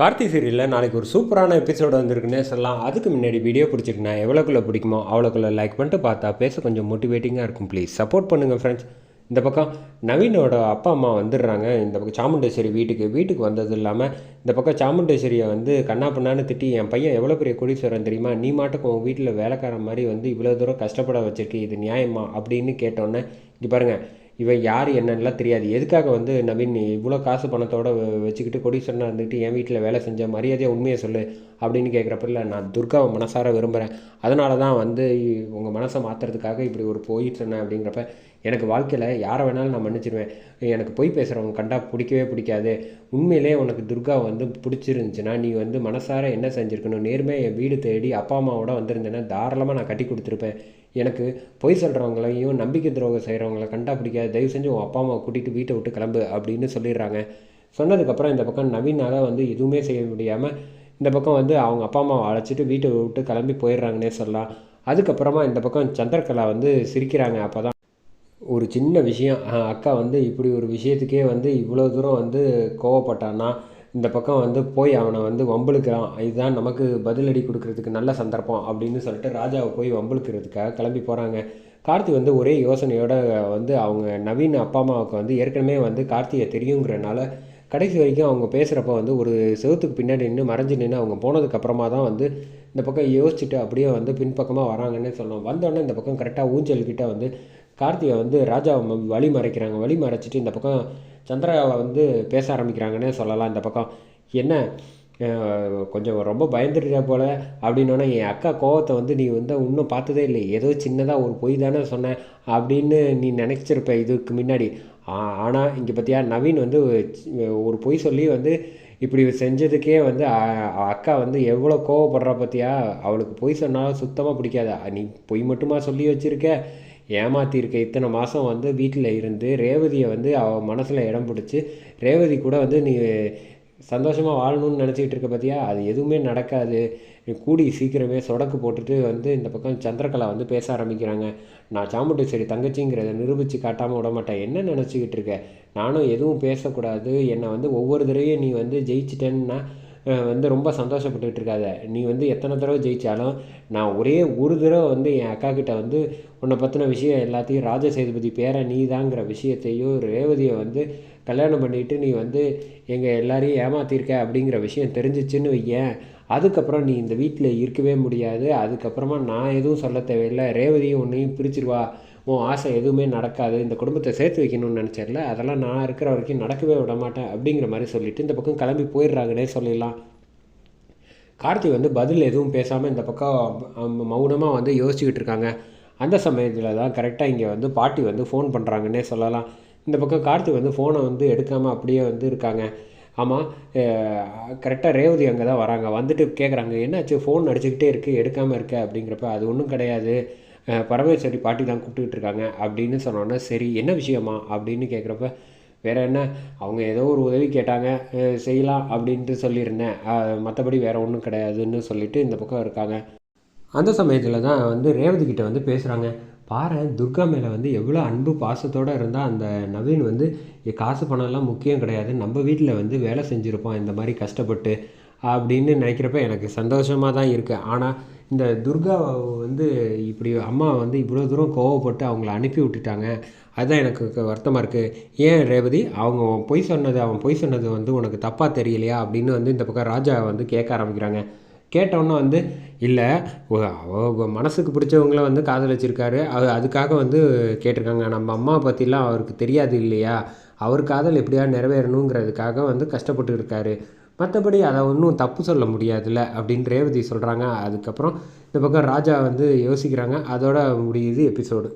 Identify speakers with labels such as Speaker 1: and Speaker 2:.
Speaker 1: கார்த்தி சீரியலில் நாளைக்கு ஒரு சூப்பரான எபிசோடு வந்திருக்குன்னே சொல்லலாம். அதுக்கு முன்னாடி வீடியோ பிடிச்சிருக்குண்ணா எவ்வளோக்குள்ள பிடிக்குமோ அவ்வளோக்குள்ள லைக் பண்ணிட்டு பார்த்தா பேச கொஞ்சம் மோட்டிவேட்டிங்காக இருக்கும் ப்ளீஸ் சப்போர்ட் பண்ணுங்கள் ஃப்ரெண்ட்ஸ் இந்த பக்கம் நவீனோட அப்பா அம்மா வந்துடுறாங்க. இந்த பக்கம் சாமுண்டேஸ்வரி வீட்டுக்கு வீட்டுக்கு வந்தது இல்லாமல் இந்த பக்கம் சாமுண்டேஸ்வரியை வந்து கண்ணா பண்ணான்னு திட்டி என் பையன் எவ்வளோ பெரிய கோடீஸ்வரன் தெரியுமா? நீ மாட்டுக்கு உன் வீட்டில் வேலைக்காரன் மாதிரி வந்து இவ்வளோ தூரம் கஷ்டப்பட வச்சிருக்கு இது நியாயமா? அப்படின்னு கேட்டோன்னே இங்கே பாருங்கள் இவன் யார் என்னன்னெலாம் தெரியாது. எதுக்காக வந்து நவீன் நீ இவ்வளோ காசு பணத்தோட வ- வச்சுக்கிட்டு கொடிசன்னா இருந்துக்கிட்டு என் வீட்டில் வேலை செஞ்ச மரியாதையாக உண்மையை சொல்லு அப்படின்னு கேட்குறப்ப நான் துர்காவை மனசார விரும்புகிறேன் அதனால தான் வந்து உங்கள் மனசை மாற்றுறதுக்காக இப்படி ஒரு போயிட்டு சொன்னேன் அப்படிங்கிறப்ப எனக்கு வாழ்க்கையில் யாரை வேணாலும் நான் மன்னிச்சிடுவேன் எனக்கு பொய் பேசுகிறவங்க கண்டா பிடிக்கவே பிடிக்காது. உண்மையிலே உனக்கு துர்கா வந்து பிடிச்சிருந்துச்சுன்னா நீ வந்து மனசார என்ன செஞ்சுருக்கணும்? நேர்மையாக என் வீடு தேடி அப்பா அம்மாவோட வந்திருந்தேன்னா தாராளமாக நான் கட்டி கொடுத்துருப்பேன். எனக்கு பொய் சொல்கிறவங்களையும் நம்பிக்கை துரோகம் செய்கிறவங்கள கண்டா பிடிக்காது. தயவு செஞ்சு உன் அப்பா அம்மாவை கூட்டிகிட்டு வீட்டை விட்டு கிளம்பு அப்படின்னு சொல்லிடுறாங்க. சொன்னதுக்கப்புறம் இந்த பக்கம் நவீனால் வந்து எதுவுமே செய்ய முடியாமல் இந்த பக்கம் வந்து அவங்க அப்பா அம்மாவை அழைச்சிட்டு வீட்டை விட்டு கிளம்பி போயிடுறாங்கன்னே சொல்லலாம். அதுக்கப்புறமா இந்த பக்கம் சந்திரகலா வந்து சிரிக்கிறாங்க. அப்போ தான் ஒரு சின்ன விஷயம். அக்கா வந்து இப்படி ஒரு விஷயத்துக்கே வந்து இவ்வளோ தூரம் வந்து கோவப்பட்டான்னா இந்த பக்கம் வந்து போய் அவனை வந்து வம்பிழுக்கிறான். இதுதான் நமக்கு பதிலடி கொடுக்கறதுக்கு நல்ல சந்தர்ப்பம் அப்படின்னு சொல்லிட்டு ராஜாவை போய் வம்பிழுக்கிறதுக்காக கிளம்பி போகிறாங்க கார்த்தி வந்து ஒரே யோசனையோட வந்து அவங்க நவீன் அப்பா அம்மாவுக்கு வந்து ஏற்கனவே வந்து கார்த்தியை தெரியுங்கிறனால கடைசி வரைக்கும் அவங்க பேசுகிறப்ப வந்து ஒரு செவத்துக்கு பின்னாடி நின்று மறைஞ்சு நின்று அவங்க போனதுக்கப்புறமா தான் வந்து இந்த பக்கம் யோசிச்சுட்டு அப்படியே வந்து பின்பக்கமாக வராங்கன்னே சொல்லணும் வந்தோடனே இந்த பக்கம் கரெக்டாக ஊஞ்சல்கிட்ட வந்து கார்த்திகை வந்து ராஜாவை வழி மறைக்கிறாங்க வழி மறைச்சிட்டு இந்த பக்கம் சந்திராவை வந்து பேச ஆரம்பிக்கிறாங்கன்னே சொல்லலாம் இந்த பக்கம். என்ன? கொஞ்சம் ரொம்ப பயந்துட்டா போல அப்படின்னோடனே என் அக்கா கோவத்தை வந்து நீ வந்து இன்னும் பார்த்ததே இல்லை ஏதோ சின்னதாக ஒரு பொய் தானே சொன்னேன் அப்படின்னு நீ நினச்சிருப்ப இதுக்கு முன்னாடி. ஆனால் இங்கே பார்த்தியா நவீன் வந்து ஒரு பொய் சொல்லி வந்து இப்படி செஞ்சதுக்கே வந்து அக்கா வந்து எவ்வளோ கோவப்படுறா பார்த்தியா அவளுக்கு பொய் சொன்னாலும் சுத்தமாக பிடிக்காத? நீ பொய் மட்டுமா சொல்லி வச்சிருக்க? ஏமாத்திருக்க இத்தனை மாதம் வந்து வீட்டில் இருந்து ரேவதியை வந்து அவள் மனசில் இடம் பிடிச்சி ரேவதி கூட வந்து நீ சந்தோஷமாக வாழணும்னு நினச்சிக்கிட்டு இருக்க பார்த்தியா அது எதுவுமே நடக்காது. கூடி சீக்கிரமே சொடக்கு போட்டுட்டு வந்து இந்த பக்கம் சந்திரகலா வந்து பேச ஆரம்பிக்கிறாங்க. நான் சாமுண்டேஸ்வரி தங்கச்சிங்கிறத நிரூபித்து காட்டாமல் விட மாட்டேன். என்ன நினச்சிக்கிட்டு இருக்க? நானும் எதுவும் பேசக்கூடாது. என்னை வந்து ஒவ்வொரு தடவையும் நீ வந்து ஜெயிச்சிட்டேன்னா வந்து ரொம்ப சந்தோஷப்பட்டுக்கிட்டு இருக்காத நீ வந்து எத்தனை தடவை ஜெயித்தாலும் நான் ஒரே ஒரு தடவை வந்து என் அக்கா கிட்ட வந்து உன்னை பற்றின விஷயம் எல்லாத்தையும் ராஜ சேதுபதி பேரை நீ நீதாங்கிற விஷயத்தையும் ரேவதியை வந்து கல்யாணம் பண்ணிட்டு நீ வந்து எங்கள் எல்லாரையும் ஏமாத்திருக்க அப்படிங்கிற விஷயம் தெரிஞ்சிச்சுன்னு வையேன். அதுக்கப்புறம் நீ இந்த வீட்டில் இருக்கவே முடியாது. அதுக்கப்புறமா நான் எதுவும் சொல்ல தேவையில்லை. ரேவதியும் உன்னையும் பிரிச்சிருவா. உன் ஆசை எதுவுமே நடக்காது இந்த குடும்பத்தை சேர்த்து வைக்கணும்னு நினச்சிடல அதெல்லாம் நான் இருக்கிற வரைக்கும் நடக்கவே விட மாட்டேன் அப்படிங்கிற மாதிரி சொல்லிவிட்டு இந்த பக்கம் கிளம்பி போயிடுறாங்கன்னே சொல்லிடலாம். கார்த்தி வந்து பதில் எதுவும் பேசாமல் இந்த பக்கம் மௌனமாக வந்து யோசிச்சுக்கிட்டு இருக்காங்க. அந்த சமயத்தில் தான் கரெக்டாக இங்கே வந்து பாட்டி வந்து ஃபோன் பண்ணுறாங்கன்னே சொல்லலாம். இந்த பக்கம் கார்த்தி வந்து ஃபோனை வந்து எடுக்காமல் அப்படியே வந்து இருக்காங்க. ஆமாம் கரெக்டாக ரேவதி அங்கே தான் வராங்க. வந்துட்டு கேட்குறாங்க என்னாச்சு? ஃபோன் அடிச்சுக்கிட்டே இருக்குது எடுக்காமல் இருக்க அப்படிங்கிறப்ப அது ஒன்றும் கிடையாது. பரமேஸ்வரி பாட்டி தான் கூப்பிட்டுக்கிட்டு இருக்காங்க அப்படின்னு சொன்னோன்னே சரி என்ன விஷயமா? அப்படின்னு கேட்குறப்ப வேறு என்ன? அவங்க ஏதோ ஒரு உதவி கேட்டாங்க செய்யலாம் அப்படின்ட்டு சொல்லியிருந்தேன். மற்றபடி வேறு ஒன்றும் கிடையாதுன்னு சொல்லிட்டு இந்த பக்கம் இருக்காங்க. அந்த சமயத்தில் தான் வந்து ரேவதி கிட்ட வந்து பேசுகிறாங்க பாரு துர்கா மேலே வந்து எவ்வளோ அன்பு பாசத்தோடு இருந்தால் அந்த நவீன் வந்து காசு பணம்லாம் முக்கியம் கிடையாது. நம்ம வீட்டில் வந்து வேலை செஞ்சுருப்போம் இந்த மாதிரி கஷ்டப்பட்டு அப்படின்னு நினைக்கிறப்ப எனக்கு சந்தோஷமாக தான் இருக்குது ஆனால் இந்த துர்கா வந்து இப்படி அம்மா வந்து இவ்வளோ தூரம் கோவப்பட்டு அவங்கள அனுப்பி விட்டுட்டாங்க. அதுதான் எனக்கு வருத்தமாக இருக்குது ஏன் ரேவதி? அவங்க பொய் சொன்னது அவன் பொய் சொன்னது வந்து உனக்கு தப்பாக தெரியலையா? அப்படின்னு வந்து இந்த பக்கம் ராஜா வந்து கேட்க ஆரம்பிக்கிறாங்க. கேட்டோன்னே வந்து இல்லை அவ மனசுக்கு பிடிச்சவங்கள வந்து காதலிச்சிருக்காரு. அது அதுக்காக வந்து கேட்டிருக்காங்க. நம்ம அம்மா பற்றிலாம் அவருக்கு தெரியாது இல்லையா? அவர் காதல் எப்படியா நிறைவேறணுங்கிறதுக்காக வந்து கஷ்டப்பட்டு இருக்காரு. மற்றபடி அதை ஒன்றும் தப்பு சொல்ல முடியாதுல்ல அப்படின்னு ரேவதி சொல்கிறாங்க அதுக்கப்புறம் இந்த பக்கம் ராஜா வந்து யோசிக்கிறாங்க. அதோட முடியுது எபிசோடு